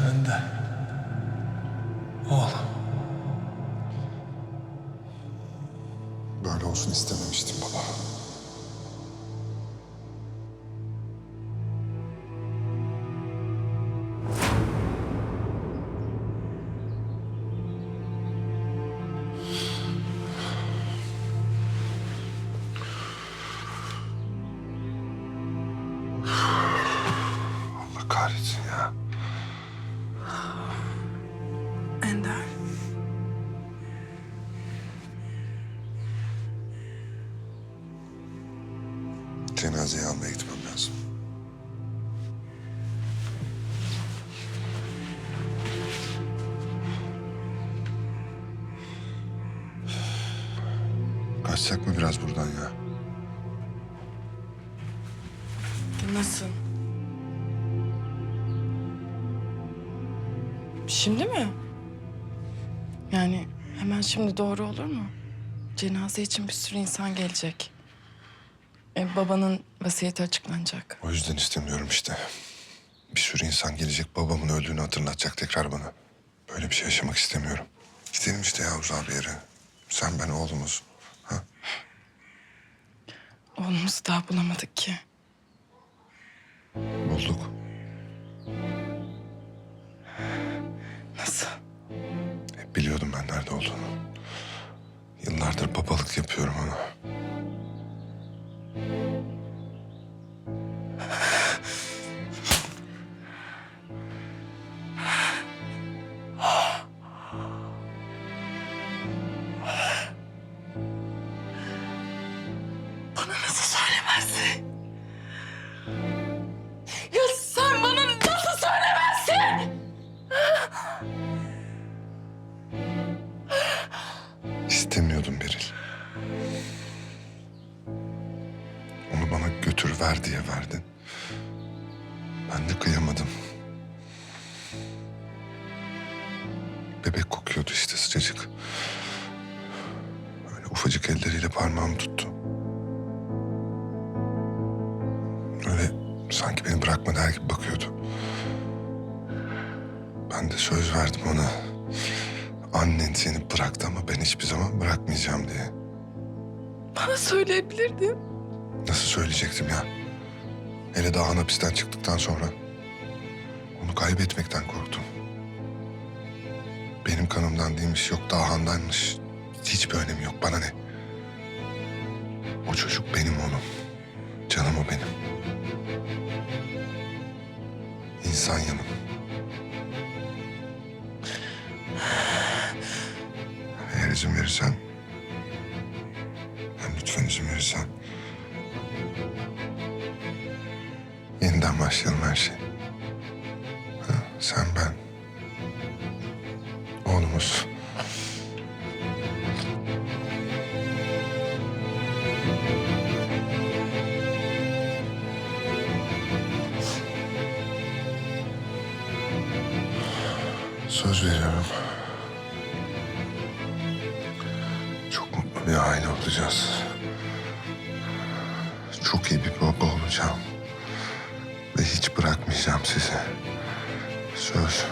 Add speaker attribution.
Speaker 1: Önder. Oğlum. Böyle olsun istememiştim baba. Cenazeyi almaya gitmem lazım. Kaçsak mı biraz buradan ya?
Speaker 2: Nasıl? Şimdi mi? Yani hemen şimdi doğru olur mu? Cenaze için bir sürü insan gelecek. E, babanın vasiyeti açıklanacak.
Speaker 1: O yüzden istemiyorum işte. Bir sürü insan gelecek babamın öldüğünü hatırlatacak tekrar bana. Böyle bir şey yaşamak istemiyorum. Gidelim işte ya uzağa bir yere. Sen ben oğlumuz. Ha?
Speaker 2: Oğlumuzu daha bulamadık ki.
Speaker 1: Bulduk.
Speaker 2: Nasıl?
Speaker 1: Hep biliyordum ben nerede olduğunu. Yıllardır babalık yapıyorum ona.
Speaker 2: Söylemezsin? Ya sen bana nasıl söylemezsin?
Speaker 1: İstemiyordum Beril. Onu bana götür ver diye verdin. Ben de kıyamadım. Bebek kokuyordu işte sıcacık. Öyle ufacık elleriyle parmağımı tuttu. Sanki beni bırakma der gibi bakıyordu. Ben de söz verdim ona. Annen seni bıraktı ama ben hiçbir zaman bırakmayacağım diye.
Speaker 2: Bana söyleyebilirdin.
Speaker 1: Nasıl söyleyecektim ya? Hele daha hapisten çıktıktan sonra. Onu kaybetmekten korktum. Benim kanımdan değilmiş, yok Dahan'danmış. Hiçbir önemi yok, bana ne? O çocuk benim oğlum. Canım o benim. İnsan yanım. Eğer izin verirsen... Yani lütfen izin verirsen... Yeniden başlayalım her şey. Ha, sen ben. Oğlumuz. Söz veriyorum. Çok mutlu bir aile olacağız. Çok iyi bir baba olacağım. Ve hiç bırakmayacağım sizi. Söz.